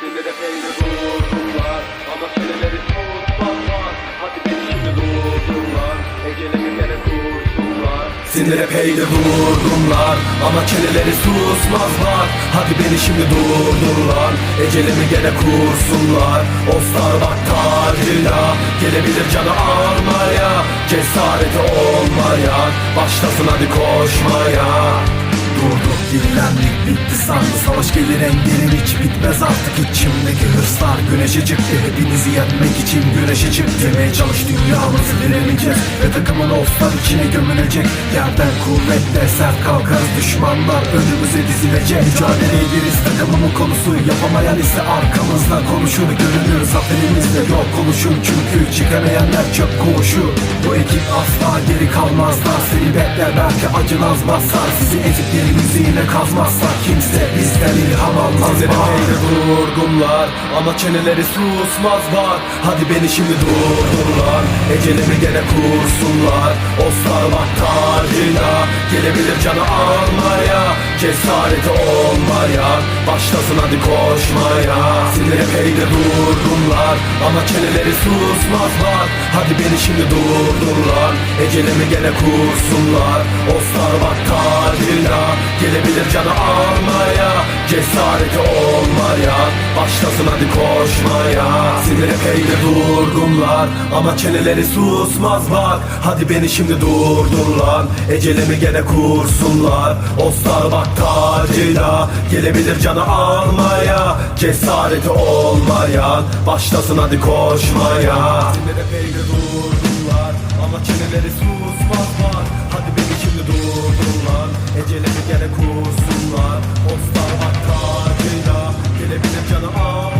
Sinire peynir vurdular Ama çeneleri tutmazlar Hadi beni şimdi durdurlar Ecelemi gene kursunlar Sinire peynir vurdumlar. Ama çeneleri susmazlar. Hadi beni şimdi durdurlar. Ecelimi gene kursunlar. O Starbuck tacıyla Gelebilir canı almaya. Cesareti olmayan Başlasın hadi koşmaya Durduk dinlendik bitti sandı. Savaş gelir engelim hiç bitmez artık. İçimdeki hırslar Güneşe çıktı. Hepinizi yenmek için güneşe çıktı. Demeye çalış dünyamızı veremeyeceğiz Ve takımın oflar içine gömülecek. Yerden kuvvetle sert kalkarız düşmanlar önümüze dizilecek. Mücadele ederiz takımımın konusu Yapamayan ise arkamızda konuşur Görünür zaferimizde yok konuşun Çünkü çekemeyenler çöp koğuşu. Bu ekip asla geri kalmazlar. Seni bekler belki acınaz basar. Sizi ezikleri müziğine kazmazsa Kimse bizden ilham almaz. Bak. peynir vurgunlar Ama çeneleri susmaz bak Hadi beni şimdi durdurlar. Ecelimi gene kursunlar. O Starbuck tacıyla Gelebilir canı almaya Cesareti olmayan Başlasın hadi koşmaya. Sinire peynir vurgunlar Ama çeneleri susmaz bak. Hadi beni şimdi durdurlar. Ecelimi gene kursunlar? O Starbuck tacıyla Gelebilir canı almaya. Cesareti olmayan Başlasın hadi koşmaya. Sinire peynir vurgunlar Ama çeneleri susmaz bak. Hadi beni şimdi durdur lan Ecelimi gene kursunlar? O Starbuck acıyla Gelebilir canı almaya Cesareti olmayan Başlasın hadi koşmaya. Dinlere peygir durdular Ama çeneleri susmaz var. Hadi beni şimdi durdun lan Ecele bir kere kursunlar Ostar Gelebilir canı almaya.